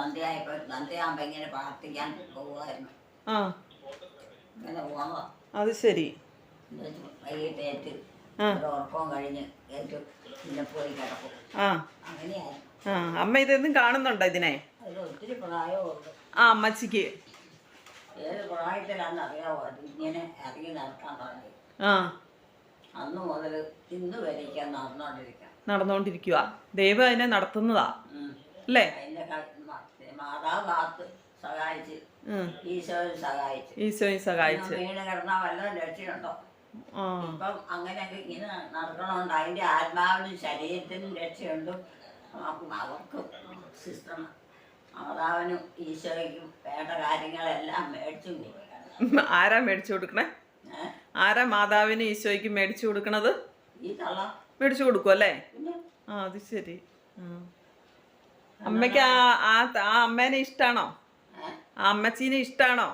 സന്ധ്യയായപ്പോൾ സന്ധ്യയാകുമ്പോൾ ഇങ്ങനെ പ്രാർത്ഥിക്കാൻ പോകുമായിരുന്നു ആ. ഇങ്ങനെ അത് ശരി. എന്നിട്ട് വൈകിട്ട് ഏറ്റ് ആ. ഒരു ഉറക്കവും കഴിഞ്ഞ് ഏറ്റ് പിന്നെ പോയി കിടക്കും. ആ. അങ്ങനെയായിരുന്നു. ആ. അമ്മ ഇതെന്നും കാണുന്നുണ്ടോ ഇതിനെ? അതിൽ ഒത്തിരി പ്രായമുണ്ട് ആ അമ്മച്ചിക്ക്. ഏത് പ്രായത്തിലാണെന്ന് അറിയാവോ അത് ഇങ്ങനെ ഇറങ്ങി നടക്കാൻ തുടങ്ങി ആ. അന്ന് മുതൽ ഇന്ന് വരയ്ക്കാൻ നടന്നുകൊണ്ടിരിക്കാം നടന്നുകൊണ്ടിരിക്കുക ദൈവം അതിനെ നടത്തുന്നതാ. അല്ലേ? അതിന്റെ മാതാവ് കാത്ത് സഹായിച്ച് ഉം. ഈശോയിൽ സഹായിച്ച്. ഈശോയും സഹായിച്ച്. വീണ് കിടന്ന വല്ലതും രക്ഷയുണ്ടോ? ഇപ്പം അങ്ങനെയൊക്കെ ഇങ്ങനെ നടക്കണോണ്ട്. അതിന്റെ ആത്മാവിനും ശരീരത്തിനും രക്ഷയുണ്ട്. അവർക്കും സിസ്റ്റർ സിസ്റ്റം മാതാവിനും ഈശോയ്ക്കും വേണ്ട കാര്യങ്ങളെല്ലാം മേടിച്ചു. ആരാ മേടിച്ചു കൊടുക്കണേ? ആരാ മാതാവിന് ഈശോയ്ക്ക് മേടിച്ചു കൊടുക്കണത്? മേടിച്ചു കൊടുക്കും അല്ലേ ആ അത് ശരി. ആ. അമ്മയ്ക്ക് ആ ആ ആ അമ്മേനെ ഇഷ്ടാണോ? ആ അമ്മച്ചീനെ ഇഷ്ടാണോ?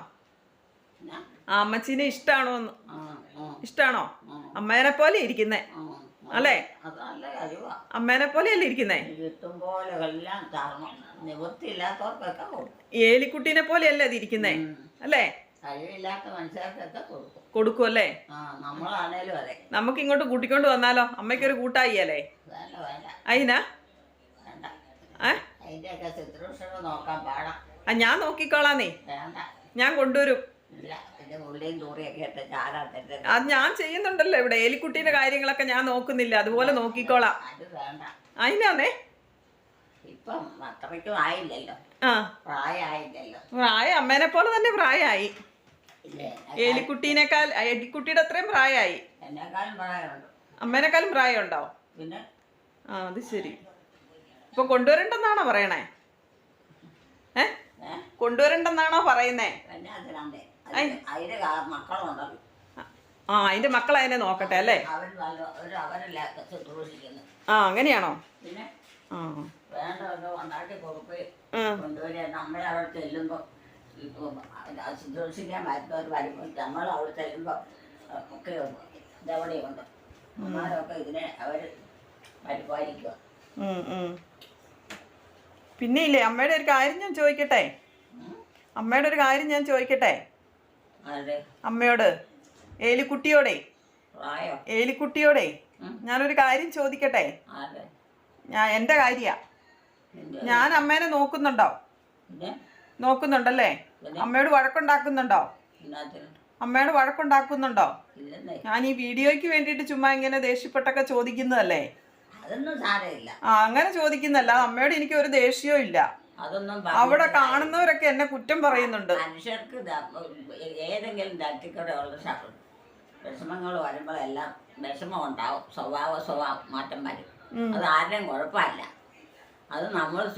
ആ അമ്മച്ചീനെ ഇഷ്ടാണോ ഇഷ്ടാണോ? അമ്മേനെ പോലെ ഇരിക്കുന്നേ. അല്ലേ? അമ്മേനെ പോലെയല്ലേ ഇരിക്കുന്നേ? ഏലിക്കുട്ടീനെ പോലെയല്ലേ അത് ഇരിക്കുന്നേ? അല്ലേ? കൊടുക്കും അല്ലേ? നമുക്ക് ഇങ്ങോട്ട് കൂട്ടിക്കൊണ്ട് വന്നാലോ? അമ്മയ്ക്കൊരു കൂട്ടായി അല്ലേ? അയിനാ? അതിനാ ഏ? അതിന്റെയൊക്കെ ശുശ്രൂഷകൾ നോക്കാൻ പാടാം. ആ ഞാൻ നോക്കിക്കോളാന്നേ. വേണ്ട. ഞാൻ കൊണ്ടുവരും. ഇല്ല എന്റെ ഉള്ളിയും തൂറിയൊക്കെ ഇട്ട് ചാരാത്തരുത് അത് ഞാൻ ചെയ്യുന്നുണ്ടല്ലോ ഇവിടെ. ഏലിക്കുട്ടീന്റെ കാര്യങ്ങളൊക്കെ ഞാൻ നോക്കുന്നില്ല. അതുപോലെ നോക്കിക്കോളാം. അത് വേണ്ട. അതിനാന്നേ ഇപ്പം അത്രയ്ക്കും ആയില്ലല്ലോ. ആ. പ്രായമായില്ലല്ലോ. പ്രായ അമ്മേനെ പോലെ തന്നെ പ്രായമായി. ഇല്ലേ ഏലിക്കുട്ടീനേക്കാൾ ഏലിക്കുട്ടിയുടെ അത്രയും പ്രായമായി. എന്നെക്കാളും പ്രായമുണ്ട്. അമ്മേനേക്കാളും പ്രായമുണ്ടോ? പിന്നെ? ആ അത് ശരി. ഇപ്പൊ കൊണ്ടുവരണ്ടെന്നാണോ പറയണേ? ഏ? കൊണ്ടുവരണ്ടെന്നാണോ പറയുന്നേ? ആ അതിന്റെ മക്കൾ അതിനെ നോക്കട്ടെ അല്ലേ? ആ അങ്ങനെയാണോ? പിന്നെ ആ. ശുശ്രൂഷിക്കാൻ വരുമ്പോൾ നമ്മൾ അവിടെ ചെല്ലുമ്പോൾ ഒക്കെ ഇതെവിടെയുണ്ട് അമ്മമാരൊക്കെ ഇതിനെ അവർ പരിപാലിക്കുക. പിന്നെ ഇല്ലേ അമ്മയുടെ ഒരു കാര്യം ഞാൻ ചോദിക്കട്ടെ? അമ്മയുടെ ഒരു കാര്യം ഞാൻ ചോദിക്കട്ടെ? അമ്മയോട് ഏലിക്കുട്ടിയോടെ? ഏലിക്കുട്ടിയോടെ. ഞാനൊരു കാര്യം ചോദിക്കട്ടെ? ഞാൻ എന്റെ കാര്യ. ഞാൻ അമ്മേനെ നോക്കുന്നുണ്ടോ? നോക്കുന്നുണ്ടല്ലേ? അമ്മയോട് വഴക്കുണ്ടാക്കുന്നുണ്ടോ? അമ്മയോട് വഴക്കുണ്ടാക്കുന്നുണ്ടോ? ഞാൻ ഈ വീഡിയോയ്ക്ക് വേണ്ടിയിട്ട് ചുമ്മാ ഇങ്ങനെ ദേഷ്യപ്പെട്ടൊക്കെ ചോദിക്കുന്നതല്ലേ? ആ അങ്ങനെ ചോദിക്കുന്നല്ല. അമ്മയോട് എനിക്ക് ഒരു ദേഷ്യവും ഇല്ല. അതൊന്നും അവിടെ കാണുന്നവരൊക്കെ എന്നെ കുറ്റം പറയുന്നുണ്ട്. മനുഷ്യർക്ക് ഏതെങ്കിലും തരത്തിക്കൂടെയുള്ള ശ- വിഷമങ്ങൾ വരുമ്പോഴെല്ലാം വിഷമം ഉണ്ടാവും സ്വഭാവ സ്വഭാവം മാറ്റം വരും. അത് ആരുടെയും കുഴപ്പമില്ല. അത് നമ്മൾ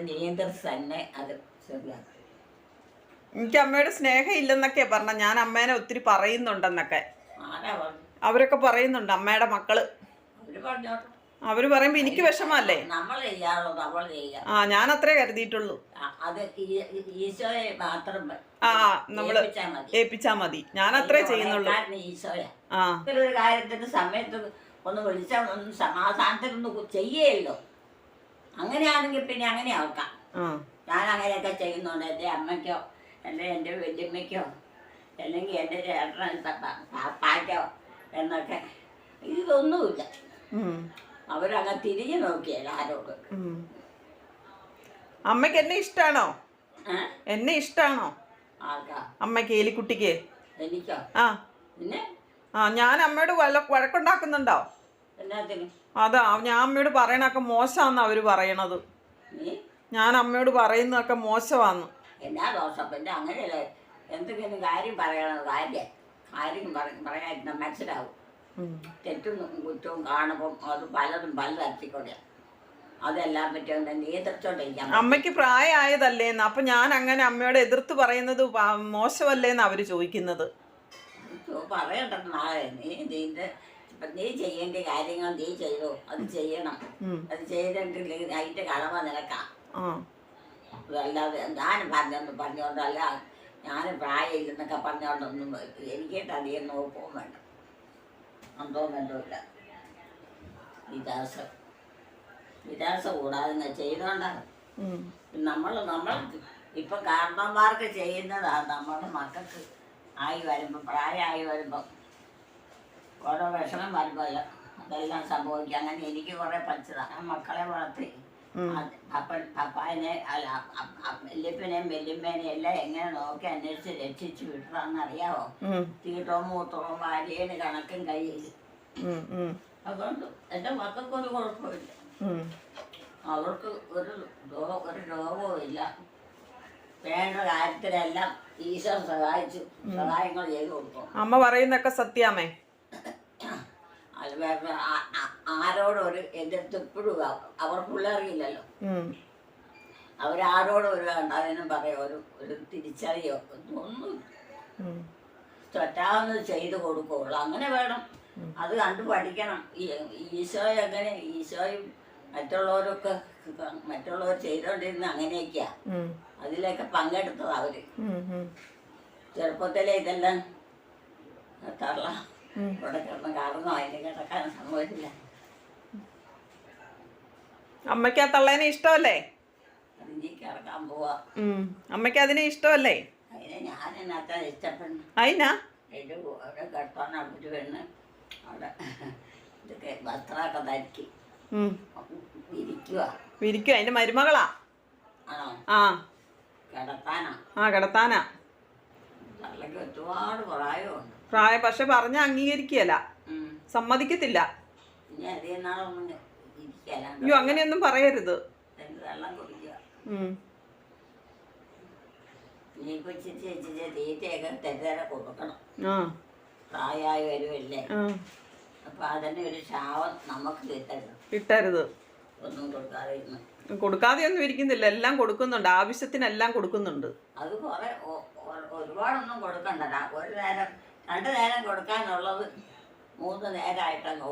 നിയന്ത്രിച്ച് തന്നെ അത് ശരിയാക്കും. എനിക്ക് അമ്മയുടെ സ്നേഹം ഇല്ലെന്നൊക്കെ പറഞ്ഞ ഞാൻ അമ്മേനെ ഒത്തിരി പറയുന്നുണ്ടെന്നൊക്കെ. അവരൊക്കെ പറയുന്നുണ്ട്. അമ്മയുടെ മക്കൾ. അവർ പറയുമ്പോ എനിക്ക് വിഷമല്ലേ നമ്മൾ ചെയ്യാറുള്ളൂ നമ്മൾ ചെയ്യുക. ആ ഞാൻ അത്രേ കരുതിയിട്ടുള്ളൂ അത് ഈശോയെ മാത്രം ആ നമ്മൾ ഏൽപ്പിച്ചാ മതി. ഞാൻ അത്രേ ചെയ്യുന്നുള്ളൂ. ഈശോയാ. ആ. ഒരു കാര്യത്തിന്റെ സമയത്ത് ഒന്ന് വിളിച്ചാൽ ഒന്ന് സമാധാനത്തിനൊന്ന് ചെയ്യുകയല്ലോ അങ്ങനെയാണെങ്കിൽ പിന്നെ അങ്ങനെ ആക്കാം. ഞാൻ അങ്ങനെയൊക്കെ ചെയ്യുന്നുണ്ട്. എന്റെ അമ്മയ്ക്കോ അല്ലെങ്കിൽ എന്റെ വല്യമ്മയ്ക്കോ അല്ലെങ്കിൽ എന്റെ ചേട്ടൻ പാപ്പായ്ക്കോ എന്നൊക്കെ. ഇതൊന്നുമില്ല. അവരങ്ങ് തിരിഞ്ഞു നോക്കിയാൽ ആരോട്. അമ്മയ്ക്ക് എന്നെ ഇഷ്ടാണോ? എന്നെ ഇഷ്ടാണോ? അമ്മയ്ക്ക് അമ്മയ്ക്ക് എനിക്കോ? ആ. പിന്നെ? ആ ഞാൻ അമ്മയോട് വല്ല വഴക്കുണ്ടാക്കുന്നുണ്ടോ? അതാ ഞാൻ അമ്മയോട് പറയണൊക്കെ മോശമാന്ന് അവർ പറയണത്. ഞാൻ അമ്മയോട് പറയുന്നതൊക്കെ മോശമാന്ന്. എന്നാ ദോഷം പിന്നെ അങ്ങനെയല്ല എന്തെങ്കിലും കാര്യം പറയണത്? കാര്യം കാര്യം പറ- പറയാൻ മനസ്സിലാവും. തെറ്റും കുറ്റവും കാണുമ്പോൾ അത് പലതും പല തരത്തിക്കൂടെയാണ് അതെല്ലാം പറ്റി നിയന്ത്രിച്ചോണ്ടിരിക്കാം അമ്മയ്ക്ക് പ്രായമായതല്ലേന്ന് അപ്പൊ ഞാൻ അങ്ങനെ അമ്മയോട് എതിർത്ത് പറയുന്നത് മോശമല്ലേന്ന് അവർ ചോദിക്കുന്നത്. പറയട്ടെ നാളെ. നീ നിന്റെ ഇപ്പം നീ ചെയ്യേണ്ട കാര്യങ്ങൾ നീ ചെയ്തു. അത് ചെയ്യണം. ഉം. അത് ചെയ്തിട്ടില്ലെങ്കിൽ അതിന്റെ കടമ നിനക്കാം. ആ. അല്ലാതെ ഞാൻ പറഞ്ഞെന്ന് പറഞ്ഞുകൊണ്ടല്ല ഞാൻ പ്രായമില്ലെന്നൊക്കെ പറഞ്ഞോണ്ടൊന്നും എനിക്കിട്ട് അധികം നോക്കുകയും വേണ്ട. എന്തോ ബന്ധമില്ല വിലാസം. വിലാസം കൂടാതെ ചെയ്തോണ്ടാണ്. നമ്മൾ നമ്മൾ ഇപ്പൊ കാരണന്മാർക്ക് ചെയ്യുന്നതാ. നമ്മുടെ മക്കൾക്ക് ആയി വരുമ്പോ പ്രായമായി വരുമ്പോ. ഓരോ വിഷമം വരുമ്പോ അതെല്ലാം സംഭവിക്കുക അങ്ങനെ എനിക്ക് കുറെ പഠിച്ചതാ. മക്കളെ വളർത്തി. അ- വല്യപ്പനെയും വല്യമ്മേനെയും എല്ലാം എങ്ങനെ നോക്കി അന്വേഷിച്ച് രക്ഷിച്ച് വിട്ടതാന്ന് അറിയാവോ തീട്ടവും മൂത്രവും ഭാര്യയുടെ കണക്കും കയ്യിൽ അതുകൊണ്ട് എന്റെ മക്കൾക്കൊരു കുഴപ്പമില്ല. ഉം. അവർക്ക് ഒരു ഒരു രോഗവും ഇല്ല. വേണ്ട കാര്യത്തിലെല്ലാം ഈശ്വരൻ സഹായിച്ചു. സഹായങ്ങൾ ചെയ്തു കൊടുക്കും. അമ്മ പറയുന്നൊക്കെ സത്യാമേ? അത് വേറെ ആ- ആ- ഒരു എതിർത്ത് ഇപ്പോഴും അവർ പിള്ളേറിയില്ലല്ലോ അവരാരോടൊരു കണ്ടതിനും പറയോ. ഒരു ഒരു തിരിച്ചറിയോ? ഒന്നും തെറ്റാവുന്നത് ചെയ്തു കൊടുക്കുള്ളൂ. അങ്ങനെ വേണം. അത് കണ്ടു പഠിക്കണം. ഈശോ എങ്ങനെ ഈശോയും മറ്റുള്ളവരൊക്കെ മറ്റുള്ളവർ ചെയ്തുകൊണ്ടിരുന്ന അങ്ങനെയൊക്കെയാ. അതിലൊക്കെ പങ്കെടുത്തത് അവർ. ചെറുപ്പത്തിലെ ഇതെല്ലാം തള്ള. ഇവിടെ കിടന്ന് കാരണം അതിന് കിടക്കാൻ സമ്മതിച്ചില്ല അമ്മയ്ക്ക് ആ തള്ളേനെ ഇഷ്ടമല്ലേ? അതിന് കിടക്കാൻ പോവാ. ഉം. അമ്മയ്ക്ക് അതിനെ ഇഷ്ടമല്ലേ? അതിനെ ഞാൻ എന്നാത്ത ഇഷ്ടപ്പെടുന്നു? അതിനാ അതിന്റെ അവിടെ കിടത്താൻ അവിടെ പെണ്ണ് അവിടെ ഇതൊക്കെ വസ്ത്രമൊക്കെ ധരിക്കും. ഉം. ഇരിക്കുക വിരിക്കും അതിന്റെ മരുമകളാ? ആണോ? ആ. കിടത്താനാ? ആ കിടത്താനാ. തള്ളക്ക് ഒരുപാട് പ്രായമുണ്ട് പ്രായം പക്ഷെ പറഞ്ഞ അംഗീകരിക്കുകയല്ല. സമ്മതിക്കത്തില്ല. അയ്യോ അങ്ങനെയൊന്നും പറയരുത്. പ്രായമായി വരുമല്ലേ ആ. അപ്പം അതിന് ഒരു നമുക്ക് കിട്ടരുത്. കിട്ടരുത്. ഒന്നും കൊടുക്കാതെ കൊടുക്കാതെ കൊടുക്കാതെയൊന്നും ഇരിക്കുന്നില്ല. എല്ലാം കൊടുക്കുന്നുണ്ട്. ആവശ്യത്തിനെല്ലാം കൊടുക്കുന്നുണ്ട്. അത് കുറെ ഒരുപാടൊന്നും കൊടുക്കണ്ട. ഒരു നേരം രണ്ട് നേരം കൊടുക്കാനുള്ളത് മൂന്ന് നേരമായിട്ടങ്ങ്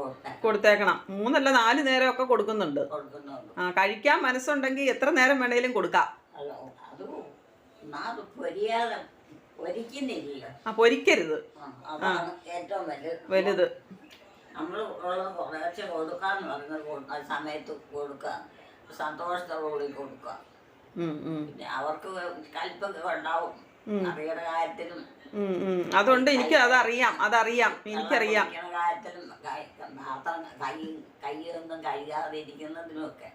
കൊടുത്തേക്കണം. മൂന്നല്ല നാല് ഒക്കെ കൊടുക്കുന്നുണ്ട്. കൊടുക്കുന്നുള്ളൂ ആ കഴിക്കാൻ മനസ്സുണ്ടെങ്കിൽ എത്ര നേരം വേണേലും കൊടുക്കാം. അത് അത് എന്നാ പൊരിയാതെ പൊരിക്കുന്നില്ല ആ പൊരിക്കരുത്. ആ, അതാണ് ഏറ്റവും വലുത്. വലുത്. നമ്മൾ ഉള്ളത് കുറേശ്ശെ കൊടുക്കാന്ന് പറയുന്നത് കൊ- ആ സമയത്ത് കൊടുക്കുക സന്തോഷത്തോടുകൂടി കൊടുക്കുക ഉം, ഉം, പിന്നെ അവർക്ക് കൽപ്പൊക്കെ ഉണ്ടാവും. കാര്യത്തിലും. അതുകൊണ്ട് എനിക്ക് അതറിയാം അതറിയാം എനിക്കറിയാം. വെള്ളം കുടിക്കണ കാര്യത്തിലും കൈ- പാത്രം കൈ കൈയൊന്നും കഴുകാതെ ഇരിക്കുന്നതിനും ഒക്കെ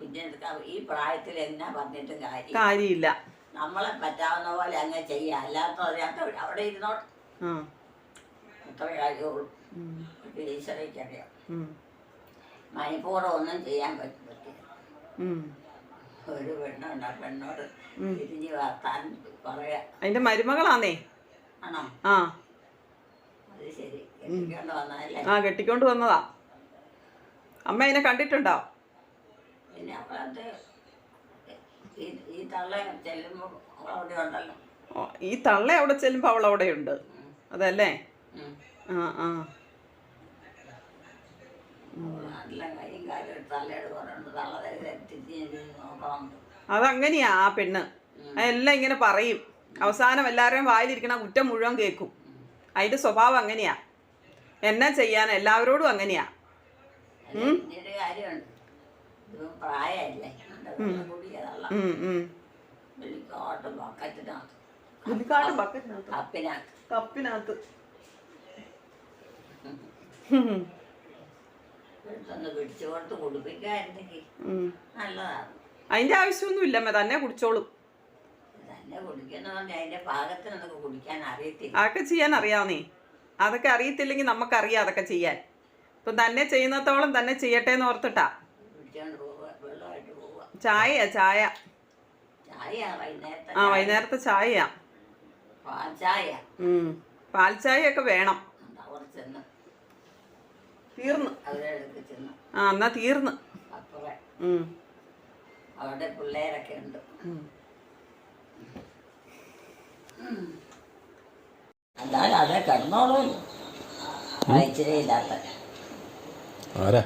പിന്നെ ഈ പ്രായത്തിൽ എന്നാ പറഞ്ഞിട്ടും കാര്യം കാര്യമില്ല. നമ്മളെ പറ്റാവുന്ന പോലെ അങ്ങ് ചെയ്യാം. അല്ലാത്ത അവിടെ ഇരുന്നോട്ടെ അത്ര കാര്യമുള്ളൂ. മണിപ്പൂർവം ഒന്നും ചെയ്യാൻ പറ്റും പറ്റില്ല. ഒരു പെണ്ണുണ്ട് ആ പെണ്ണോട് തിരിഞ്ഞ് വർത്താൻ പറയാ. അതിന്റെ മരുമകളാന്നേ? ആണോ? ആ. അത് ശരി. കെട്ടിക്കൊണ്ട് വന്നതല്ലേ? ആ കെട്ടിക്കൊണ്ട് വന്നതാ. അമ്മ അതിനെ കണ്ടിട്ടുണ്ടോ? പിന്നെ അപ്പോഴത്തെ ഈ ഈ തള്ള ചെല്ലുമ്പോൾ അവിടെ ഉണ്ടല്ലോ. ഓ, ഈ തള്ള അവിടെ ചെല്ലുമ്പോൾ അവൾ അവിടെ ഉണ്ട് അതല്ലേ? ആ ആ. കൈയും കാലും എടുത്ത് അതങ്ങനെയാ ആ പെണ്ണ്. അതെല്ലാം ഇങ്ങനെ പറയും. അവസാനം എല്ലാവരുടെയും വായിലിരിക്കണ കുറ്റം മുഴുവൻ കേൾക്കും. അതിന്റെ സ്വഭാവം അങ്ങനെയാ. എന്നാ ചെയ്യാൻ? എല്ലാവരോടും അങ്ങനെയാ. കാര്യമുണ്ട് ഇത് പ്രായമല്ലേ. വെള്ളിക്കോട്ട് ബക്കറ്റിനകത്ത് ബക്കറ്റിനകത്ത്. കപ്പിനകത്ത്. കപ്പിനകത്ത് എടുത്തൊന്ന് പിടിച്ചു കൊടുത്ത് കുടിപ്പിക്കായിരുന്നെങ്കിൽ ഉം. നല്ലതാണ് അതിന്റെ ആവശ്യമൊന്നുമില്ല തന്നെ കുടിച്ചോളും. അതൊക്കെ ചെയ്യാൻ അറിയാവുന്നേ. അതൊക്കെ അറിയത്തില്ലെങ്കിൽ നമുക്കറിയാം അതൊക്കെ ചെയ്യാൻ. ഇപ്പൊ തന്നെ ചെയ്യുന്നത്തോളം തന്നെ ചെയ്യട്ടെ എന്ന് ഓർത്തിട്ടാ ചായ ചായ. ആ വൈകുന്നേരത്തെ ചായയാ. പാൽ ചായ ഒക്കെ വേണം. തീർന്നു. ആ എന്നാ തീർന്ന്. അവിടെ പിള്ളേരൊക്കെ ഉണ്ട്. അതെ കിടന്നോളൂ. ഇച്ചിരി ഇല്ലാത്ത. ആരാ?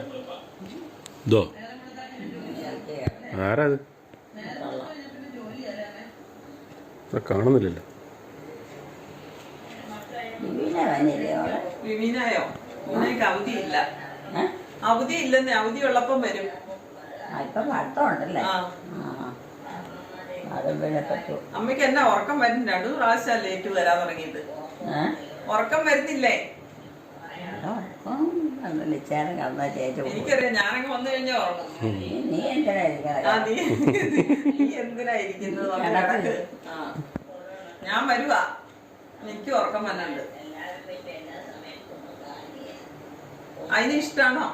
ഇതോ? ആരാ അത്? കാണുന്നില്ലല്ലോ. വിവീന വിവീനയ്ക്ക് അവധിയില്ല? അവധി ഇല്ലെന്നേ അവധി ഉള്ളപ്പം വരും. ഇപ്പൊ പഠിത്തമുണ്ടല്ലേ? അമ്മയ്ക്ക് എന്നാ ഉറക്കം വരും? രണ്ടു പ്രാവശ്യം ലേറ്റ് വരാൻ തുടങ്ങിയത്. ഉറക്കം വരുന്നില്ലേ. എനിക്കറിയാം ഞാനങ്ങ് വന്നു കഴിഞ്ഞാൽ ഉറങ്ങും. നീ-. ഞാൻ വരുവാ. എനിക്ക് ഉറക്കം വന്നുണ്ട് അതിന് ഇഷ്ടാണോ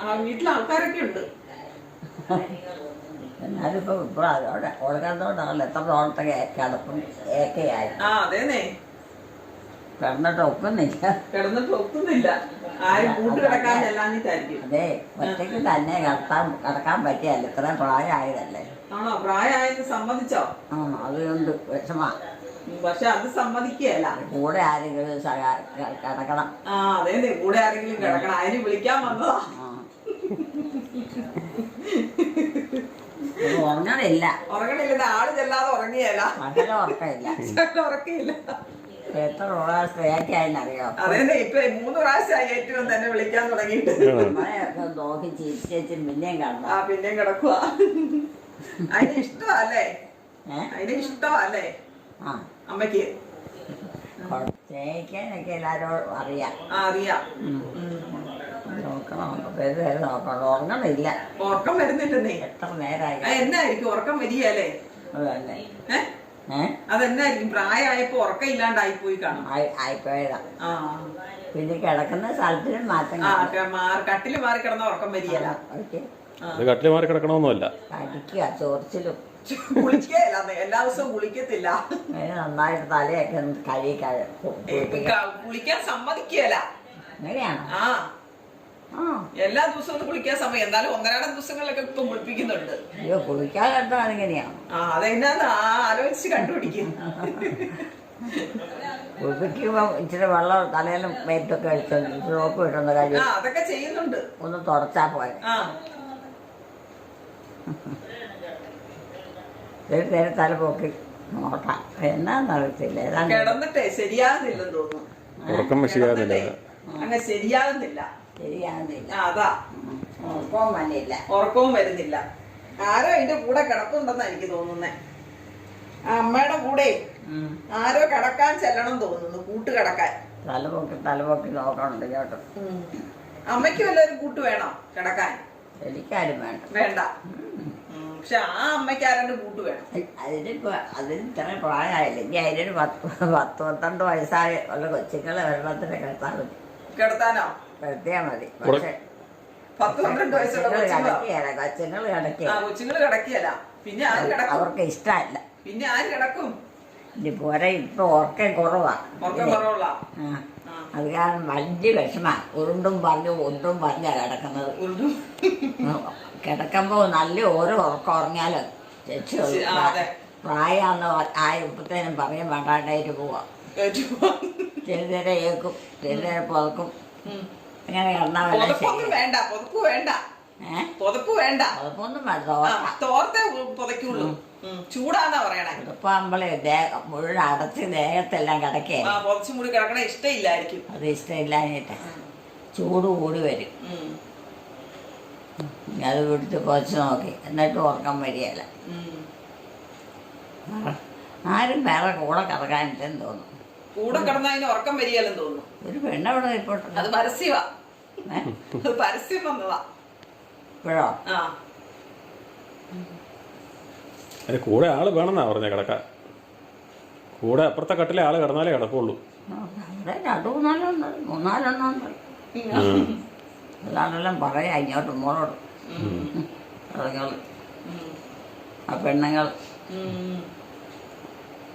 ആ വീട്ടിൽ ആൾക്കാരൊക്കെ ഉണ്ട്. എന്നാലും ഇപ്പൊ ഇപ്പോൾ അതോടെ ഉടക്കുന്നോണ്ടാണല്ലോ എത്ര തോളത്തെ കിടപ്പും ഏക്കയായി. ആ അതേന്നേ. കിടന്നിട്ട് ഒക്കുന്നില്ല. കിടന്നിട്ട് ഒക്കുന്നില്ല. ആരും കൂട്ട് അതെ. ഒറ്റയ്ക്ക് തന്നെ കിടക്കാൻ കിടക്കാൻ പറ്റിയല്ല ഇത്രയും പ്രായമായതല്ലേ? ആണോ? പ്രായമായെന്ന് സമ്മതിച്ചോ ആ അതുകൊണ്ട് വിഷമ. പക്ഷെ അത് സമ്മതിക്കുകയല്ല. കൂടെ ആരെങ്കിലും സഹാ- കിടക്കണം. ആ അതെ കൂടെ ആരെങ്കിലും കിടക്കണം. അതിന് വിളിക്കാൻ വന്നതാ? ആ. ഉറങ്ങണില്ല. ഉറങ്ങണില്ല ആൾ ചെല്ലാതെ ഉറങ്ങിയല്ല പകല ഉറക്കമില്ല. ഉറക്കിയില്ല. എത്ര പ്രാവശ്യം ഏക്കയായെന്നറിയോ അതേന്നെ ഇപ്പൊ മൂന്ന് പ്രാവശ്യമായി ഏറ്റവും തന്നെ വിളിക്കാൻ തുടങ്ങിയിട്ട്. നമ്മളെയൊക്കെ നോക്കി ചിരിച്ചേച്ച് പിന്നെയും ആ കാണണം പിന്നെയും കിടക്കുക അതിന് ഇഷ്ടമല്ലേ? അതിന് ഇഷ്ടമല്ലേ? ആ. അമ്മയ്ക്ക്. കുഴ- സ്നേഹിക്കാനൊക്കെ അറിയാം. ആ അറിയാം. നോക്കണം. നോക്കണം. ഉറങ്ങണില്ല ഉറക്കം വരുന്നില്ലെന്നേ. എത്ര നേരമായി ആ എന്നായിരിക്കും? ഉറക്കം വരികയല്ലേ? അത് തന്നെ ഏ? ഏ? അതെന്നായിരിക്കും? പ്രായമായപ്പോ ഉറക്കം ഇല്ലാണ്ടായി പോയി കാണും. ആയി ആയിപ്പോയതാ. ആ. പിന്നെ കിടക്കുന്ന സ്ഥലത്തിനും മാറ്റം ആ കാണും. ക- മാ- കട്ടിൽ മാറി കിടന്ന ഉറക്കം വരികയല്ല. അവർക്ക് അത് കട്ടിൽ മാറി കിടക്കണമെന്നല്ല കടിക്കുക ചോർച്ചിലും കുളിക്കുകയല്ല. എല്ലാ ദിവസവും കുളിക്കത്തില്ല. അതിന് നന്നായിട്ട് തലയൊക്കെ ഒന്ന് കഴുകി കുളിക്കാൻ സമ്മതിക്കുകയല്ല അങ്ങനെയാണോ? ആ. ആ. എല്ലാ ദിവസവും ഒന്നും കുളിക്കാൻ സമയം. എന്നാലും ഒന്നരാടം ദിവസങ്ങളിലൊക്കെ ഇപ്പം കുളിപ്പിക്കുന്നുണ്ട്. അയ്യോ കുളിക്കാതെ ആ അതെന്നാന്ന് ആലോചിച്ച് കണ്ടുപിടിക്കും. ഇച്ചിരി വെള്ളം തലയിലും മേത്തൊക്കെ അടിച്ചോണ്ട് സോപ്പ് ഇട്ടുന്ന കാര്യം. അതൊക്കെ ചെയ്യുന്നുണ്ട്. ഒന്ന് തുടച്ചാ ആ. ഒരു നേരം തല പോക്കി നോട്ടാം എന്നാന്നറിയത്തില്ല ഏതാണ്ട് കിടന്നിട്ടേ ശരിയാകുന്നില്ലെന്ന് തോന്നുന്നു. ഉറക്കം ശരിയാകുന്നില്ല. കിടന്നിട്ടേ അങ്ങ് ശരിയാകുന്നില്ല. ശരിയാകുന്നില്ല. ആ അതാ. ഉറക്കവും വന്നില്ല. ഉറക്കവും വരുന്നില്ല. ആരോ അതിന്റെ കൂടെ കിടപ്പുണ്ടെന്നാ എനിക്ക് തോന്നുന്നേ. ആ അമ്മയുടെ കൂടെ ഉം. ആരോ കിടക്കാൻ ചെല്ലണം തോന്നുന്നു കൂട്ട് കിടക്കാൻ. തല പൊക്കി തല പൊക്കി നോക്കണുണ്ട് കേട്ടോ. അമ്മയ്ക്ക് വല്ലൊരു കൂട്ട് വേണോ കിടക്കാൻ? എനിക്കാരും വേണ്ട. വേണ്ട. ഉം, പക്ഷെ ആ അമ്മയ്ക്ക് ആരാണ്ട് കൂട്ട് വേണം. അതിന് അതിന് ഇത്ര പ്രായമായില്ലെങ്കിൽ അതിനൊരു പത്ത് പത്ത് പന്ത്രണ്ട് വയസ്സായ ഉള്ള കൊച്ചുങ്ങളെ വെള്ളത്തിന് കിടത്താൻ മതി. കിടത്താനോ? കിടത്തിയാൽ മതി. പക്ഷെ പത്ത് പന്ത്രണ്ട് വയസ്സുള്ള കൊച്ചുങ്ങൾ കിടക്കിയ കൊച്ചുങ്ങൾ കിടക്കിയല്ല പിന്നെ ആര് കിടക്കും? അവർക്ക് ഇഷ്ടമല്ല. പിന്നെ ആര് കിടക്കും? ഇനി പോരെ ഇപ്പൊ ഉറക്കം കുറവാ. അത് കാരണം വലിയ വിഷമാ. ഉരുണ്ടും പറഞ്ഞു ഉരുണ്ടും പറഞ്ഞാ കിടക്കുന്നത്. ഉരുണ്ടു. കിടക്കുമ്പോ നല്ല ഓരോ ഉറക്കം ഉറങ്ങിയാലും ഇപ്പത്തേനും പ്രായമാണെന്ന് ആയപ്പോഴത്തേനും പറയാൻ വേണ്ടാണ്ടായിട്ട് പോവാം. ചില നേരം ഏക്കും ചില നേരം പുതക്കും അങ്ങനെ കിടന്നാൽ വല്ല വേണ്ട പുതപ്പ് വേണ്ട. പുതപ്പ് വേണ്ട. പുതപ്പൊന്നും തോർത്തേ പുതയ്ക്കുള്ളൂ. ചൂടാന്നാ പറയണേ. പുതപ്പാകുമ്പോഴേ ദേഹം മുഴുവൻ അടച്ച് ദേഹത്തെല്ലാം കിടക്കേ. ആ പുതച്ചു മൂടി കിടക്കണ ഇഷ്ടമില്ലായിരിക്കും. അത് ഇഷ്ടമില്ലാഞ്ഞിട്ട് ചൂട് കൂടി വരും. അത് വിട്ട് കുറച്ച് നോക്കി. എന്നിട്ട് ഉറക്കം വരികയില്ല. ആരും വേറെ കൂടെ കിടക്കാനില്ലെന്ന് തോന്നുന്നു. കൂടെ കടന്നതിന് ഉറക്കം വരികയില്ലെന്ന് തോന്നുന്നു. ഒരു പെണ്ണവിടെ ഇപ്പോട്ട് അത് പരസ്യവാ അത് പരസ്യം വന്നതാ. ഇപ്പോഴോ? ആ. അതിന് കൂടെ ആൾ വേണമെന്നാ പറഞ്ഞ കിടക്കാൻ. കൂടെ അപ്പുറത്തെ കട്ടിലെ ആൾ കിടന്നാലേ കിടക്കുള്ളൂ. അവിടെ രണ്ടു മൂന്നാലെണ്ണം ഉണ്ട്. മൂന്നാലെണ്ണം ഉണ്ട്. അതാണെല്ലാം പറയാം ഇങ്ങോട്ട് മോളോട് അതുങ്ങൾ ആ പെണ്ണുങ്ങൾ.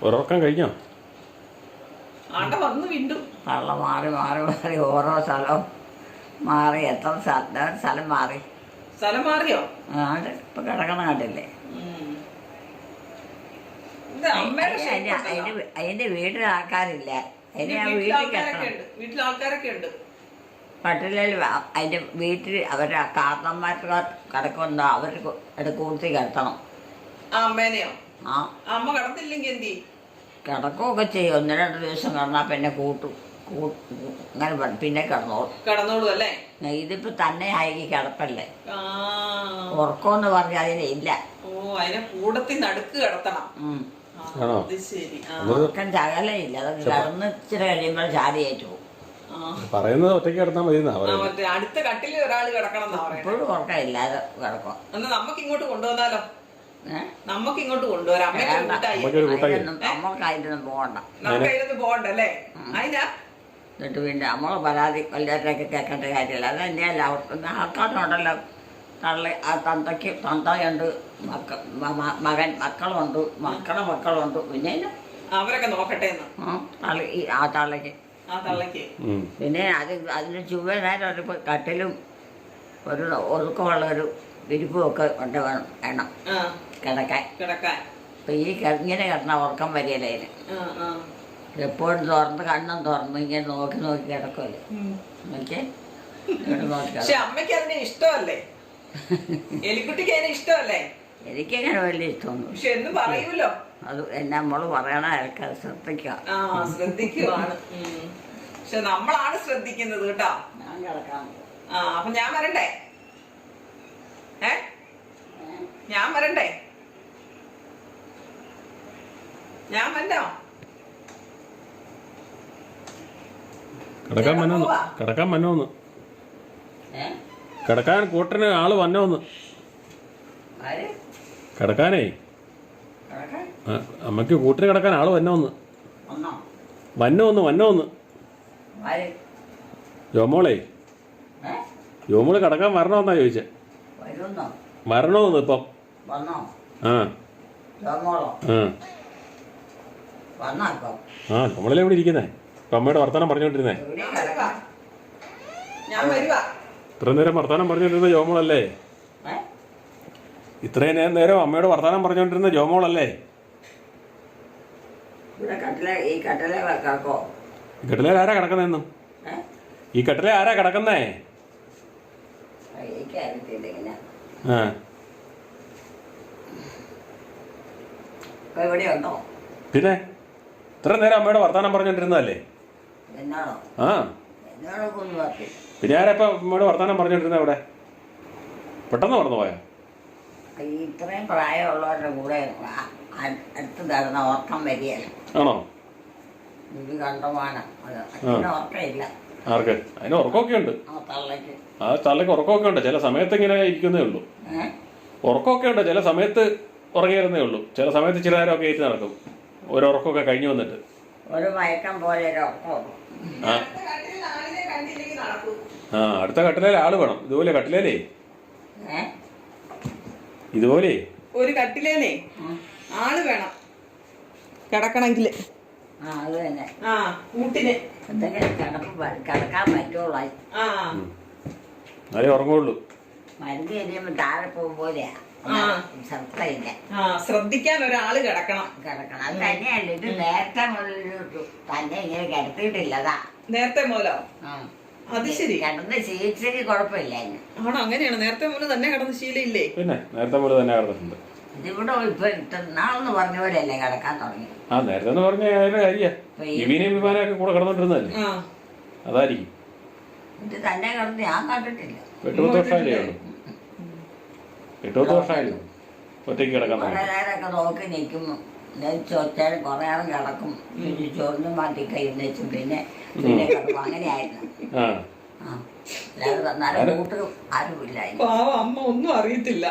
ഉറക്കം കഴിഞ്ഞോ? ആണ്ട വന്നു വീണ്ടും തള്ള മാറി മാറി മാറി. ഓരോ സ്ഥലവും മാറി. എത്ര സ്ഥലം സ്ഥലം മാറി. സ്ഥലം മാറിയോ? ആണ്ട് ഇപ്പം കിടക്കണ കണ്ടില്ലേ? അതിന്റെ വീട്ടിൽ ആൾക്കാരില്ല അതിനെ ആ വീട്ടിൽ വീട്ടിൽ ആൾക്കാരൊക്കെ ഉണ്ട്. വീട്ടിൽ അതിന്റെ വീട്ടിൽ അവരുടെ കാരണന്മാർക്ക് കിടക്കുന്ന അവർ കൂട്ടി കിടത്തണം അമ്മേനെയോ? ആ. അമ്മ കടന്നില്ലെങ്കിൽ എന്തി കിടക്കുകയൊക്കെ ചെയ്യും. ഒന്ന് രണ്ട് ദിവസം കിടന്നാൽ പിന്നെ കൂട്ടും. അങ്ങനെ പിന്നെ കിടന്നോളും. കിടന്നോളൂ അല്ലേ? ഇതിപ്പോ തന്നെ ആയി കിടപ്പല്ലേ? ഉറക്കോന്ന് പറഞ്ഞ അതിനെ ഇല്ല. ഓ അതിനെ കൂടത്തിൽ നടുക്ക് കിടത്തണം? അത് ഉറക്കം ചകലയില്ല അത് കിടന്ന് ഇച്ചിരി കഴിയുമ്പോൾ ചാടിയേറ്റു പോകും. പറയുന്നത് ഒറ്റയ്ക്ക് കിടന്നാൽ മതി എന്നാ പറയുന്നത്. മറ്റേ അടുത്ത കട്ടിലിൽ ഒരാൾ കിടക്കണം എന്നാ പറയുന്നത് ഇപ്പോഴും ഉറക്കമില്ലാതെ കിടക്കും. എന്നാ നമുക്ക് ഇങ്ങോട്ട് കൊണ്ടുവന്നാലോ? ഏഹ് നമുക്ക് ഇങ്ങോട്ട് കൊണ്ടുവരാം. അമ്മയ്ക്ക് വേണ്ട. കൂട്ടായി. നമുക്കൊരു കൂട്ടായി. അതിനൊന്നും നമ്മൾക്കായിട്ടൊന്നും പോകണ്ട. നമുക്ക് അതിനാ? എന്നിട്ട് പിന്നെ നമ്മളെ പരാതി കൊല്ലാറ്റൊക്കെ കേൾക്കേണ്ട കാര്യമില്ല. അത് തന്നെയല്ല അവർക്ക് ആൾക്കാരുണ്ടല്ലോ. തള്ളി ആ തന്തയ്ക്ക് തന്തയുണ്ട്. മക്ക മകൻ മക്കളുണ്ട്. മക്കളെ മക്കളുണ്ട്. പിന്നെ അവരൊക്കെ നോക്കട്ടെ തള്ളി ആ തള്ളക്ക്. പിന്നെ അത് അതിന് ചുവനായിട്ട് ഒരു കട്ടിലും ഒരു ഒതുക്കമുള്ള ഒരു വിരിപ്പും ഒക്കെ ഉണ്ട് വേണം കിടക്കാൻ. കിടക്കാൻ. അപ്പൊ ഈ ഇങ്ങനെ കിടന്ന ഉറക്കം വരികയില്ല അതിന്. എപ്പോഴും തുറന്ന് കണ്ണും തുറന്ന് ഇങ്ങനെ നോക്കി നോക്കി കിടക്കുമല്ലേ. നോക്കിയേ. പക്ഷെ അമ്മയ്ക്ക് അതിനെ ഇഷ്ടമല്ലേ? എലിക്കുട്ടിക്ക് അതിനെ ഇഷ്ടമല്ലേ? എനിക്കങ്ങനെ വലിയ ഇഷ്ടമൊന്നും പക്ഷെ എന്ന് പറയൂലോ? അത് എന്നെ നമ്മൾ പറയണ ആൾക്കാർ അത് ശ്രദ്ധിക്കുക ആ ശ്രദ്ധിക്കുവാണ്. പക്ഷെ നമ്മളാണ് ശ്രദ്ധിക്കുന്നത് കേട്ടോ. ഞാൻ കിടക്കാൻ ആ അപ്പൊ ഞാൻ വരണ്ടേ? ഏ? ഞാൻ വരണ്ടേ? ഞാൻ വരണ്ടോ കിടക്കാൻ വന്നോന്ന്. പോവാ. കിടക്കാൻ വന്നോന്ന്. ഏ? കിടക്കാൻ കൂട്ടിന് ആൾ വന്നോന്ന്. കിടക്കാനേ. അമ്മയ്ക്ക് കൂട്ടിന് കിടക്കാൻ ആൾ വന്ന ഒന്ന്. വന്ന? ഒന്ന് വന്ന ഒന്ന്. ജോമോളെ? ജോമോൾ കിടക്കാൻ വരണമെന്നാ ചോദിച്ചേ. വരണോന്ന് ഇപ്പം. ആ. ജോമോളോ? ആ. ജോമോളെ എവിടെ ഇരിക്കുന്നേ? ഇപ്പം അമ്മയുടെ വർത്തമാനം പറഞ്ഞോണ്ടിരുന്നേ ഇത്ര നേരം വർത്തമാനം പറഞ്ഞോണ്ടിരുന്ന ജോമോളല്ലേ? ഇത്രയും നേരം നേരം അമ്മയോട് വർത്തമാനം പറഞ്ഞുകൊണ്ടിരുന്ന ജോമോളല്ലേ? ഇവിടെ കട്ടിലെ ഈ കട്ടിലെ കിടക്കോ ഈ ആരാ കിടക്കുന്നതെന്നും? ഈ കട്ടിലെ ആരാ കിടക്കുന്നേ? ആ പിന്നെ? ഇത്ര നേരം അമ്മയുടെ വർത്താനം പറഞ്ഞോണ്ടിരുന്നതല്ലേ? ആ. പിന്നെ ആരാ ഇപ്പൊ അമ്മയോട് വർത്താനം പറഞ്ഞോണ്ടിരുന്ന അവിടെ പെട്ടെന്ന് പറഞ്ഞു പോയോ ഈ ഇത്രയും പ്രായമുള്ളവരുടെ കൂടെ അടുത്ത് കിടന്ന ഉറക്കം വരികയല്ല? ആണോ? ഇത് അതിന് ഉറക്കമില്ല ആർക്ക്? അതിന് ഉറക്കമൊക്കെ ഉണ്ട് ആ തള്ളക്ക് ഉറക്കമൊക്കെ ഉണ്ട് ചില സമയത്ത് ഇങ്ങനെ ഇരിക്കുന്നേ ഉള്ളൂ. ഉറക്കമൊക്കെ ഉണ്ട് ചില സമയത്ത് ഉറങ്ങിയിരുന്നേ ഉള്ളൂ. ചില സമയത്ത് ചില ഒക്കെ ഏറ്റ് നടക്കും. ഒരു ഉറക്കമൊക്കെ കഴിഞ്ഞു വന്നിട്ട്. ഒരു മയക്കം പോലെ ആ. അടുത്ത കട്ടിലേൽ ആൾ വേണം. ഇതുപോലെ കട്ടിലേലേ. ഇതുപോലെ. ഒരു കട്ടിലേനെ. ആൾ വേണം. കിടക്കണമെങ്കിൽ ആ അത് തന്നെ. ആ കൂട്ടിന് എന്തെങ്കിലും കിടപ്പ് കിടക്കാൻ പറ്റുള്ളൂ. ആ. അതേ ഉറങ്ങുള്ളൂ. മരുന്ന് കഴിയുമ്പോൾ താഴെ പോകും പോലെയാ. ശ്രദ്ധയില്ല. ശ്രദ്ധിക്കാൻ ഒരാൾ കിടക്കണം. കിടക്കണം. അത് തന്നെയല്ല. ഇത് നേരത്തെ മുതൽ തന്നെ ഇങ്ങനെ കിടത്തിയിട്ടില്ലതാ. നേരത്തെ മുതലോ? ആ. അത് ശരി. കിടന്ന് ചികിത്സയ്ക്ക് കുഴപ്പമില്ല അതിന്. ആണോ? അങ്ങനെയാണ്. നേരത്തെ മുതൽ തന്നെ കിടന്ന് ശീലയില്ലേ? പിന്നെ നേരത്തെ പോലെ തന്നെ കിടന്നിട്ടുണ്ട്. ഇതിവിടെ ഇപ്പൊ പറഞ്ഞ പോലെയല്ലേ കിടക്കാൻ തുടങ്ങി. ആ നേരത്തെ എന്ന് പറഞ്ഞ അതിന്റെ കാര്യ. ഇപ്പൊ വിമാനമൊക്കെ കൂടെ കിടന്നിട്ടിരുന്നല്ലേ ആ. അതായിരിക്കും. ഇത് തന്നെ കിടന്ന് ഞാൻ കണ്ടിട്ടില്ല. എട്ട് പത്ത് വർഷമായില്ലേ ഉള്ളൂ. എട്ട് പത്ത് വർഷമായില്ലോ ഒറ്റയ്ക്ക് കിടക്കാൻ നേരമൊക്കെ നോക്കി നിൽക്കും ചോദിച്ചാലും ആളും നേരം കിടക്കും ചോറിന് മാറ്റി കൈന്നേച്ചും പിന്നെ പിന്നെ കിടക്കും. അങ്ങനെയായിരുന്നു. ആ. അല്ലാതെ നല്ല കൂട്ട് ആരുമില്ല. അതിന്. അമ്മ ഒന്നും അറിയത്തില്ല.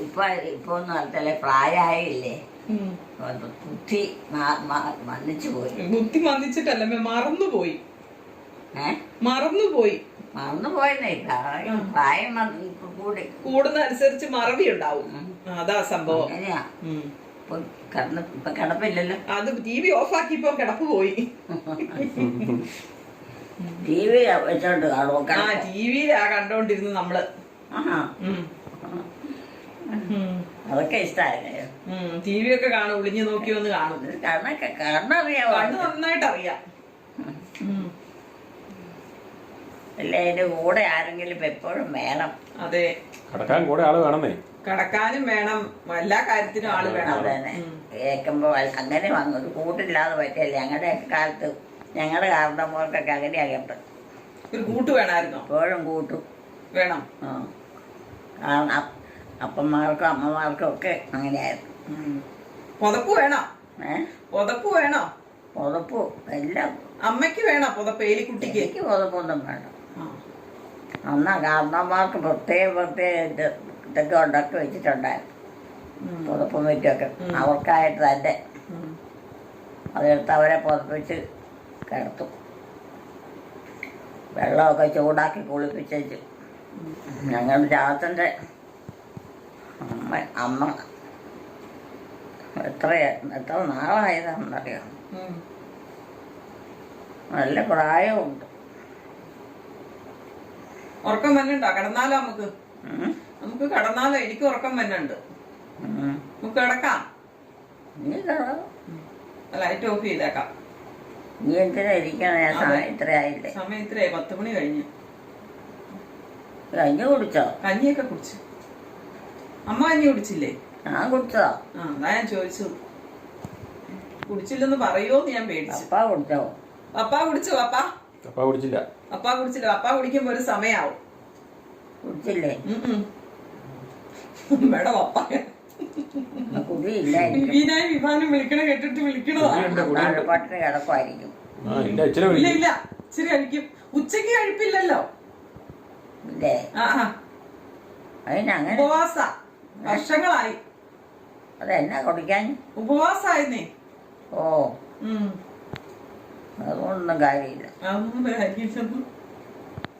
ഇപ്പൊ ഇപ്പൊ ഒന്നും അടുത്തല്ലേ പ്രായമായില്ലേ. ബുദ്ധി മന്നിച്ചു പോയി. ബുദ്ധി മന്ദിച്ചിട്ടല്ല അമ്മ മറന്നുപോയി ഏ? മറന്നുപോയി മറന്നുപോയെന്നേ പ്രായം കൂടി. കൂടുന്ന അനുസരിച്ച് മറവി ഉണ്ടാവും അതാ സംഭവം. അങ്ങനെയാ. കിടന്ന് ഇപ്പൊ കിടപ്പില്ലല്ലോ. അത് ടി വി ഓഫ് ആക്കിയപ്പോ കിടപ്പ് പോയി ടി വി വെച്ചോണ്ട് കാണുമോ ആ കിടപ്പോ? ടി വിയിലാ കണ്ടോണ്ടിരുന്നു നമ്മൾ. അതൊക്കെ ഇഷ്ടമായില്ലേ ഉം. ടി വി ഒക്കെ കാണും ഒളിഞ്ഞു നോക്കി ഒന്ന് കാണും. കണ്ണൊക്കെ കണ്ണറിയാവോ? കണ്ണ് നന്നായിട്ട് അറിയാം. അല്ല അതിന്റെ കൂടെ ആരെങ്കിലും ഇപ്പൊ എപ്പോഴും വേണം. അതെ. കടക്കാൻ കൂടെ ആൾ വേണമെന്നേ. കടക്കാനും വേണം. എല്ലാ കാര്യത്തിനും ആൾ വേണം. കേൾക്കുമ്പോ അങ്ങനെ വന്നു. ഒരു കൂട്ടില്ലാതെ പറ്റില്ല ഞങ്ങളുടെ കാലത്ത് ഞങ്ങളുടെ കാരണന്മാർക്കൊക്കെ അങ്ങനെയാകട്ടെ ഒരു കൂട്ട് വേണമായിരുന്നോ എപ്പോഴും കൂട്ടും. വേണം. ആ. അപ്പന്മാർക്കും അമ്മമാർക്കും ഒക്കെ അങ്ങനെയായിരുന്നു. പുതപ്പ് വേണോ? ഏ? പുതപ്പ് വേണോ? പുതപ്പ് എല്ലാം. അമ്മയ്ക്ക് വേണോ പുതപ്പ്? എലിക്കുട്ടിക്ക്? എനിക്ക് പുതപ്പൊന്നും വേണ്ട. അന്നാ കാരണവന്മാർക്ക് പ്രത്യേക പ്രത്യേക ഇതൊക്കെ ഉണ്ടാക്കി വെച്ചിട്ടുണ്ടായിരുന്നു. പുതപ്പും വെറ്റുമൊക്കെ അവർക്കായിട്ട് തന്നെ. അതെടുത്ത് അവരെ പുതപ്പിച്ച് കിടത്തും. വെള്ളമൊക്കെ ചൂടാക്കി കുളിപ്പിച്ചു ഞങ്ങളുടെ ചാത്തന്റെ അമ്മ അമ്മ. എത്ര എത്ര നാളായതാണെന്നറിയാം. നല്ല പ്രായമുണ്ട്. ഉറക്കം വന്നുണ്ടോ കിടന്നാലോ നമുക്ക്. നമുക്ക് കിടന്നാലോ എനിക്ക് ഉറക്കം വന്നുണ്ട് ഉം. നമുക്ക് കിടക്കാം. നീ? ലൈറ്റ് ഓഫ് ചെയ്തേക്കാം. നീ എന്തിനാ ഇരിക്കണേ? സമയം ഇത്രയായില്ലേ? സമയം ഇത്രയായി. പത്ത് മണി കഴിഞ്ഞു. കഞ്ഞി കുടിച്ചോ? കഞ്ഞിയൊക്കെ കുടിച്ചു. അമ്മ കഞ്ഞി കുടിച്ചില്ലേ? ഞാൻ കുടിച്ചോ ആ അതാ ഞാൻ ചോദിച്ചു. കുടിച്ചില്ലെന്ന് പറയുമോന്ന് ഞാൻ പേടിച്ചു. അപ്പ കുടിച്ചോ? പപ്പ കുടിച്ചു പപ്പ? അപ്പ കുടിച്ചില്ല. പപ്പ കുടിച്ചില്ല. പപ്പ കുടിക്കുമ്പോ ഒരു സമയാവും. കുടിച്ചില്ലേ? ഉം അപ്പായ വിവീനായി വിഭാനം വിളിക്കണ കേട്ടിട്ട് വിളിക്കണതാണ് പട്ടിണി കിടക്കുമായിരിക്കും ആ ഇല്ല ഇച്ചിരി ഇല്ല ഇച്ചിരി കഴിക്കും ഉച്ചയ്ക്ക് കഴിപ്പില്ലല്ലോ. ഉപവാസ. വർഷങ്ങളായി. അതെന്നാ കുടിക്കാൻ? ഉപവാസായിരുന്നേ. ഓ. ഉം. അതുകൊണ്ടൊന്നും കാര്യമില്ല. അതൊന്നും കാര്യമില്ലെന്ന്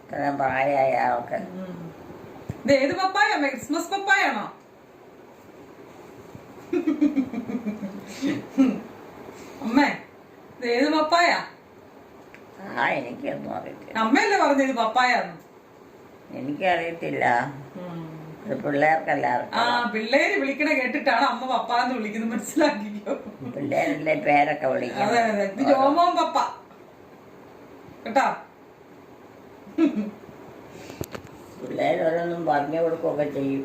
ഇത്രയും പ്രായമായ ആൾക്ക്. ഉം. ഇത് ഏത് പപ്പായ ക്രിസ്മസ് പപ്പായാണോ? അമ്മേ ഇത് ഏത് പപ്പായ. ആ എനിക്കൊന്നും അറിയത്തില്ല. അമ്മയല്ലേ പറഞ്ഞത് ഇത് പപ്പായാന്ന്? എനിക്കറിയത്തില്ല. ഇത് പിള്ളേർക്കെല്ലാവർക്കും ആ പിള്ളേര് വിളിക്കണ കേട്ടിട്ടാണ് അമ്മ പപ്പ എന്ന് വിളിക്കുന്നത് മനസ്സിലാക്കിയോ പിള്ളേരല്ലേ പേരൊക്കെ വിളിക്കും അതെ അതെ ഇത് ജോമോൻ പപ്പ. കേട്ടോ? പിള്ളേരോരൊന്നും പറഞ്ഞു കൊടുക്കുകയൊക്കെ ചെയ്യും.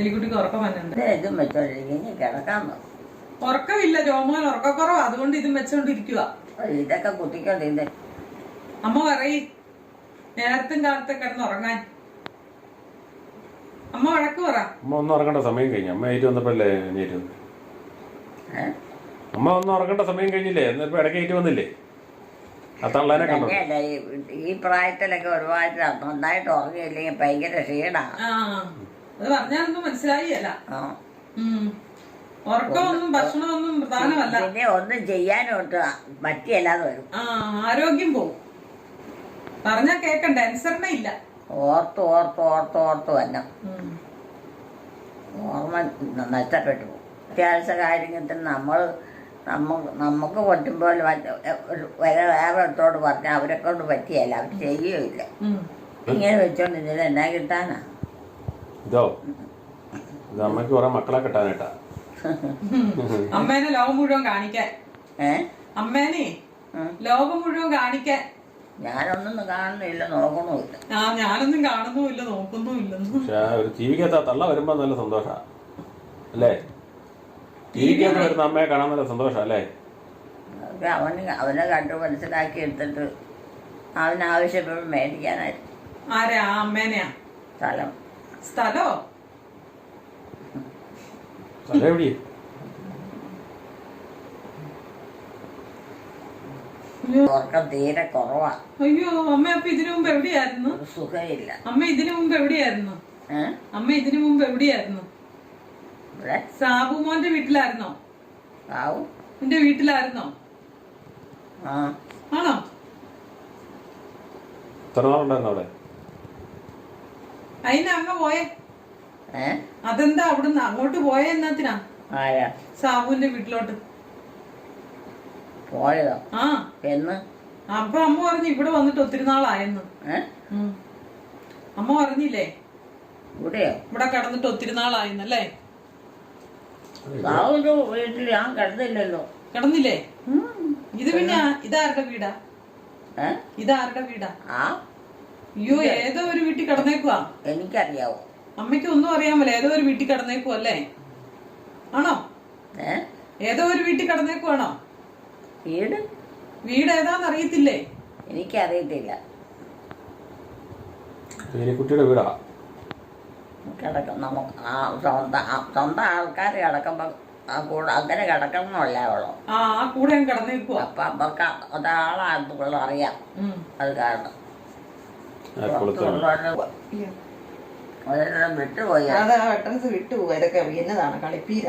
എലിക്കുട്ടിക്ക് ഉറക്കം വന്നുണ്ട് ഇത് വെച്ചോണ്ടിരിക്കും കിടക്കാൻ ഉറക്കമില്ല. ജോമോൻ ഉറക്കക്കുറവാ. അതുകൊണ്ട് ഇതും വെച്ചോണ്ടിരിക്കുക ഇതൊക്കെ കുത്തിക്കൊണ്ടിരുന്ന് അമ്മ പറയും. നേരത്തും കാലത്തെ കിടന്ന് ഉറങ്ങാൻ. അമ്മ വഴക്ക് പറ. അമ്മ ഒന്ന് ഉറങ്ങേണ്ട സമയം കഴിഞ്ഞു. അമ്മ ഏറ്റു വന്നപ്പോഴല്ലേ വന്നത് അമ്മ ഒന്ന് ഉറങ്ങേണ്ട സമയം കഴിഞ്ഞില്ലേ? എന്നിപ്പോ ഇടയ്ക്ക് ഏറ്റു വന്നില്ലേ? തള്ളാനെ കണ്ടോ? തന്നെയല്ല ഈ- ഈ പ്രായത്തിലൊക്കെ ഒരുപാട് നന്നായിട്ട് ഉറങ്ങിയില്ലെങ്കിൽ ഭയങ്കര ക്ഷീണമാണ് ആ അത് പറഞ്ഞാലൊന്നും മനസ്സിലായില്ല ആ. ഉം. ഉറക്കമൊന്നും ഭക്ഷണമൊന്നും പ്രധാനമല്ല. പിന്നെ ഒന്നും ചെയ്യാനോട്ട് പറ്റിയല്ലാതെ വരും. ആ ആരോഗ്യം പോവും. പറഞ്ഞാ കേക്കണ്ട അനുസരണ ഇല്ല. ഓർത്ത് ഓർത്ത് ഓർത്ത് ഓർത്ത് വന്നു. ഉം. ഓർമ്മ ന- നഷ്ടപ്പെട്ടു. പോകും അത്യാവശ്യ കാര്യത്തിന് നമ്മൾ നമുക്ക് നമുക്ക് പറ്റുമ്പോൾ വേറെ വേറെ അടുത്തോട് പറഞ്ഞാൽ അവരെ കൊണ്ട് പറ്റിയല്ല അവർ ചെയ്യുകയില്ല. ഇങ്ങനെ വെച്ചോണ്ട് ഇതിൽ എന്നാ കിട്ടാനാ? ഇതോ? ഇത് അമ്മയ്ക്ക് കുറെ മക്കളെ കിട്ടാനായിട്ടാ. അമ്മേനെ ലോകം മുഴുവൻ കാണിക്കാൻ. അമ്മേനെ. ലോകം മുഴുവൻ കാണിക്കാൻ. ഞാനൊന്നും കാണുന്നില്ല നോക്കണമില്ല. ആ ഞാനൊന്നും കാണുന്നുമില്ല നോക്കുന്നുമില്ല. പക്ഷെ ഒരു ജീവിക്കാത്ത തള്ള വരുമ്പോ നല്ല സന്തോഷാ. അല്ലേ? ടി വിക്കകത്ത് വരുന്ന അമ്മയെ കാണാൻ നല്ല സന്തോഷം അല്ലേ? അതൊക്കെ അവന് അവനെ കണ്ടു മനസ്സിലാക്കി എടുത്തിട്ട് അവനാവശ്യപ്പെടും മേടിക്കാനായിട്ട് ആരാ? ആ അമ്മേനെയാ? സ്ഥലം. സ്ഥലോ? സ്ഥലം എവിടെയാ? ഉറക്കം തീരെ കുറവാ. അയ്യോ അമ്മ അപ്പൊ ഇതിനു മുമ്പ് എവിടെയായിരുന്നു? ഒരു സുഖമില്ല. അമ്മ ഇതിനു മുമ്പ് എവിടെയായിരുന്നു? അമ്മ ഇതിനു മുമ്പ് എവിടെയായിരുന്നു? ഇവിടെ. സാബുമോന്റെ വീട്ടിലായിരുന്നോ? ആവും നിന്റെ വീട്ടിലായിരുന്നോ? ആ. ആണോ? എത്ര നാളുണ്ടായിരുന്നു അവിടെ? അതിന് അമ്മ പോയേ. ഏ? അതെന്താ അവിടുന്ന് അങ്ങോട്ട് പോയ എന്നാത്തിനാ? ആരാ? സാബുവിന്റെ വീട്ടിലോട്ട്. പോയതോ? ആ. എന്ന്? അപ്പൊ അമ്മ പറഞ്ഞു ഇവിടെ വന്നിട്ട് ഒത്തിരി നാളായെന്ന്. ഏ? ഉം. അമ്മ പറഞ്ഞില്ലേ? ഇവിടെയോ? ഇവിടെ കടന്നിട്ട് ഒത്തിരി നാളായെന്നല്ലേ? സാവിന്റെ വീട്ടിൽ ഞാൻ കിടന്നില്ലല്ലോ. കിടന്നില്ലേ? ഇത് പിന്നെ ഇതാരുടെ വീടാ? ഇതാരുടെ വീടാ? ആ. അയ്യോ ഏതോ ഒരു വീട്ടിൽ കിടന്നേക്കുവാ. എനിക്കറിയാവോ? അമ്മയ്ക്ക് ഒന്നും അറിയാമല്ലോ ഏതോ ഒരു വീട്ടിൽ കിടന്നേക്കു അല്ലേ? ആണോ? ഏ? ഏതോ ഒരു വീട്ടിൽ കിടന്നേക്കുവാണോ? വീട്? വീട് ഏതാന്ന് അറിയത്തില്ലേ? എനിക്കറിയത്തില്ല. കുട്ടിയുടെ വീടാ? കിടക്കും. നമുക്ക് ആ സ്വന്തം സ്വന്തം ആൾക്കാർ കിടക്കുമ്പോൾ ആ കൂടെ അങ്ങനെ കിടക്കണമെന്നല്ലേ അവളോ? ആ കൂടെ അപ്പം അവർക്ക് ഒരാളാണെന്നുള്ള അറിയാം. അത് കാരണം. ഒരെണ്ണം വിട്ടുപോയി. കളിപ്പീര.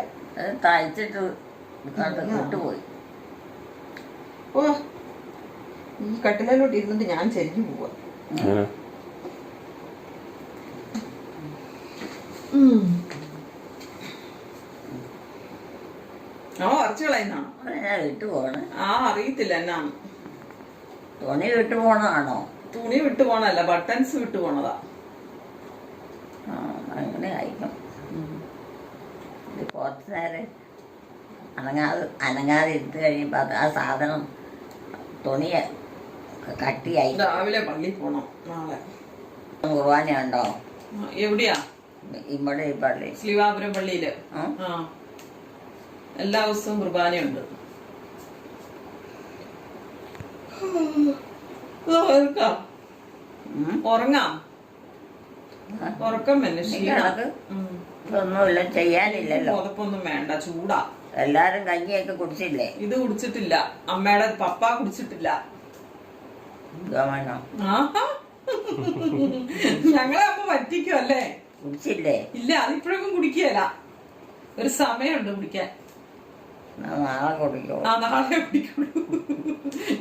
തയ്ച്ചിട്ട് വിട്ടുപോയി. ഓ ഈ കട്ടിലോട്ട് ഇരുന്നിട്ട് ഞാൻ ചെരിഞ്ഞു പോവാ. കളയുന്നാണോ അതിനെ വിട്ടുപോകണം ആ അറിയത്തില്ല തുണി വിട്ടുപോകണതാണോ തുണി വിട്ടു പോണല്ല ബട്ടൺസ് വിട്ടു പോണതാ. അങ്ങനെ ആയിരിക്കും. ഇത് കുറച്ച് നേരം അനങ്ങാതെ അനങ്ങാതെ ഇരുത്ത് കഴിയുമ്പോൾ ആ സാധനം തുണി കട്ടിയായി. രാവിലെ പള്ളി പോണം നാളെ. കുർബാനയുണ്ടോ? എവിടെയാ? ഇവിടെ ഈ പള്ളി. ശ്രീവാപുരം പള്ളിയിൽ? എല്ലാ ദിവസവും കുർബാനയുണ്ട്? ഉറങ്ങാം? ഉറക്കം തന്നെ കിടക്ക് ചെയ്യാനില്ലല്ലോ. ഉറപ്പൊന്നും വേണ്ട ചൂടാ. എല്ലാരും കഞ്ഞിയൊക്കെ കുടിച്ചില്ലേ? ഇത് കുടിച്ചിട്ടില്ല. അമ്മയുടെ പപ്പ കുടിച്ചിട്ടില്ല. ഞങ്ങളെ അമ്മ പറ്റിക്കുമല്ലേ കുടിച്ചില്ലേ? ഇല്ല അതിപ്പോഴൊന്നും കുടിക്കുകയല്ല. ഒരു സമയമുണ്ട് കുടിക്കാൻ. നാളെ കുടിക്കോ. ആ നാളെ കുടിക്കുള്ളൂ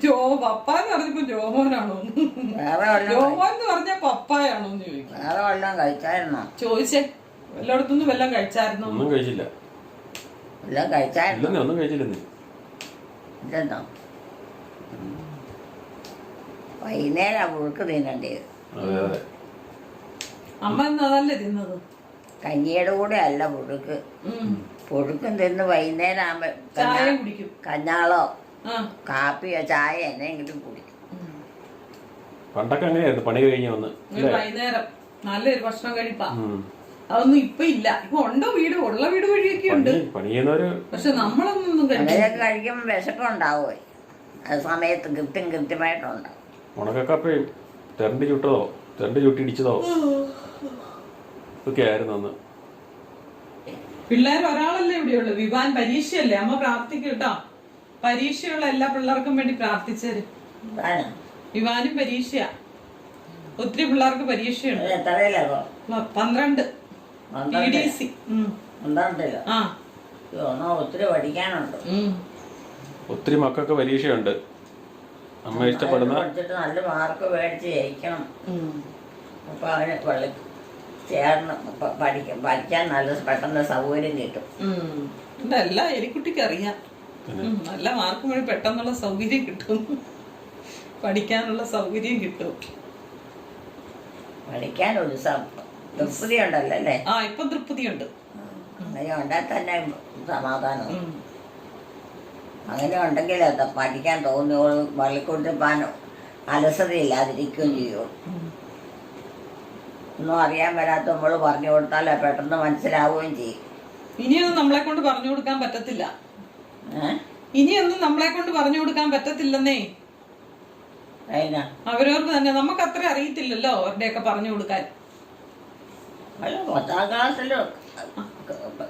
ജോ പപ്പ എന്ന് പറഞ്ഞപ്പോ ജോമോനാണോ ജോമോൻ എന്ന് പറഞ്ഞ പപ്പായാണോ എന്ന് ചോദിക്കും. വേറെ വല്ലതും കഴിച്ചായിരുന്നോ? ചോദിച്ചേ. എല്ലായിടത്തുനിന്നും വല്ലതും കഴിച്ചായിരുന്നോ? ഒന്നും കഴിച്ചില്ല. എല്ലാം കഴിച്ചായിരുന്നു? ഒന്നും കഴിച്ചില്ലെന്നേ. ഇല്ലെന്നോ? വൈകുന്നേരം പുഴുക്ക് തിന്നേണ്ടത് അതെ അതെ. അമ്മ തിന്നത്? കഞ്ഞിയുടെ കൂടെ അല്ല പുഴുക്ക്. പുഴുക്കും തിന്ന് വൈകുന്നേരം ആകുമ്പോ കുടിക്കും. കഞ്ഞാളോ? കാപ്പിയോ ചായ എന്നെങ്കിലും കുടിക്കും. പണ്ടൊക്കെ അങ്ങനെയായിരുന്നു. പണി കഴിഞ്ഞ് വന്ന്. വൈകുന്നേരം. നല്ലൊരു ഭക്ഷണം കഴിപ്പാ. അതൊന്നും ഇപ്പൊ ഇല്ല. ഇപ്പൊ ഉണ്ടോ വീട്? ഉള്ള വീട് വഴിയൊക്കെ ഉണ്ട്. പക്ഷെ നമ്മളൊന്നും കഴിക്കുമ്പോ വിശപ്പുണ്ടാവുമേ? അത് സമയത്ത് കൃത്യം കൃത്യമായിട്ടുണ്ടാവും. ഉണക്കക്കപ്പയും തെരണ്ടി ചുട്ടതോ? തെരണ്ടി ചുട്ടി ഇതൊക്കെ ആയിരുന്നു അന്ന്. പിള്ളേർ ഒരാളല്ലേ ഇവിടെയുള്ളൂ. വിവാൻ പരീക്ഷയല്ലേ? അമ്മ പ്രാർത്ഥിക്കും കേട്ടോ. പരീക്ഷയുള്ള എല്ലാ പിള്ളേർക്കും വേണ്ടി പ്രാർത്ഥിച്ചേര്. വിവാനും പരീക്ഷയാ. ഒത്തിരി പിള്ളേർക്ക് പരീക്ഷയുണ്ട്. പന്ത്രണ്ട്. P D C. ആ. ഒത്തിരി പഠിക്കാനുണ്ട്. ഉം. ഒത്തിരി മക്കൾക്ക് പരീക്ഷയുണ്ട്. അമ്മ ഇഷ്ടപ്പെടുന്ന നല്ല മാർക്ക് മേടിച്ച് ജയിക്കണം. അപ്പൊ അവന് പള്ളി ചേർന്ന് പഠിക്കും പഠിക്കാൻ പഠിക്കാൻ നല്ല പെട്ടെന്ന് സൗകര്യം കിട്ടും. എല്ലാ ഇതല്ല എലിക്കുട്ടിക്ക് അറിയാം. നല്ല മാർക്ക് വഴി പെട്ടെന്നുള്ള സൗകര്യം കിട്ടും. പഠിക്കാനുള്ള സൗകര്യം കിട്ടും. പഠിക്കാൻ ഒരു തൃപ്തി ഉണ്ടല്ലോ അല്ലേ? ആ ഇപ്പൊ തൃപ്തിയുണ്ട്. അങ്ങനെ ഉണ്ടാൽ തന്നെ സമാധാനം. അങ്ങനെ ഉണ്ടെങ്കിൽ അത് പഠിക്കാൻ തോന്നിയോളും പള്ളിക്കൂട്ടി പാൻ അലസതയില്ലാതിരിക്കുകയും ചെയ്യുള്ളൂ ഒന്നും അറിയാൻ വരാത്ത നമ്മൾ പറഞ്ഞു കൊടുത്താലേ പെട്ടെന്ന് മനസ്സിലാവുകയും ചെയ്യും. ഇനിയൊന്നും നമ്മളെ കൊണ്ട് പറഞ്ഞു കൊടുക്കാൻ പറ്റത്തില്ല. ഇനിയൊന്നും നമ്മളെ കൊണ്ട് പറഞ്ഞു കൊടുക്കാൻ പറ്റത്തില്ലെന്നേ. അവരോർക്ക് തന്നെ നമുക്ക് അത്ര അറിയത്തില്ലല്ലോ അവരുടെയൊക്കെ പറഞ്ഞു കൊടുക്കാൻ. അല്ല പത്താം ക്ലാസ്സിൽ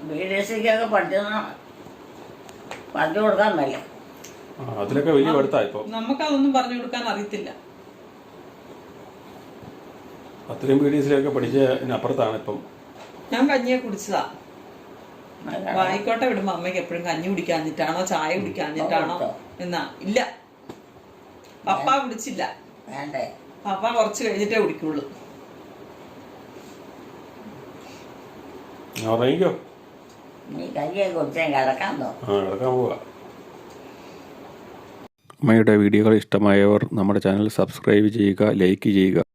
ബി ഡി സിക്കൊക്കെ പഠിച്ചെന്ന് പറഞ്ഞു കൊടുക്കാൻ മേല. അതിലൊക്കെ വലിയ പഠിത്താ ഇപ്പൊ. നമുക്കതൊന്നും പറഞ്ഞു കൊടുക്കാൻ അറിയത്തില്ല. അത്രയും പി ഡി സിലൊക്കെ പഠിച്ച അപ്പുറത്താണ് ഇപ്പം. ഞാൻ കഞ്ഞിയെ കുടിച്ചതാ. വായിക്കോട്ടെ വിടുമ്പോ അമ്മയ്ക്ക് എപ്പോഴും കഞ്ഞി കുടിക്കാഞ്ഞിട്ടാണോ ചായ കുടിക്കാഞ്ഞിട്ടാണോ എന്നാ. ഇല്ല. പപ്പ കുടിച്ചില്ല. വേണ്ടേ. പപ്പ കുറച്ച് കഴിഞ്ഞിട്ടേ കുടിക്കുള്ളൂ. ഉറങ്ങിക്കോ? നീ കിടക്കാൻ കിടക്കാൻ പോവാ. അമ്മയുടെ വീഡിയോകൾ ഇഷ്ടമായവർ നമ്മുടെ ചാനൽ സബ്സ്ക്രൈബ് ചെയ്യുക ലൈക്ക് ചെയ്യുക.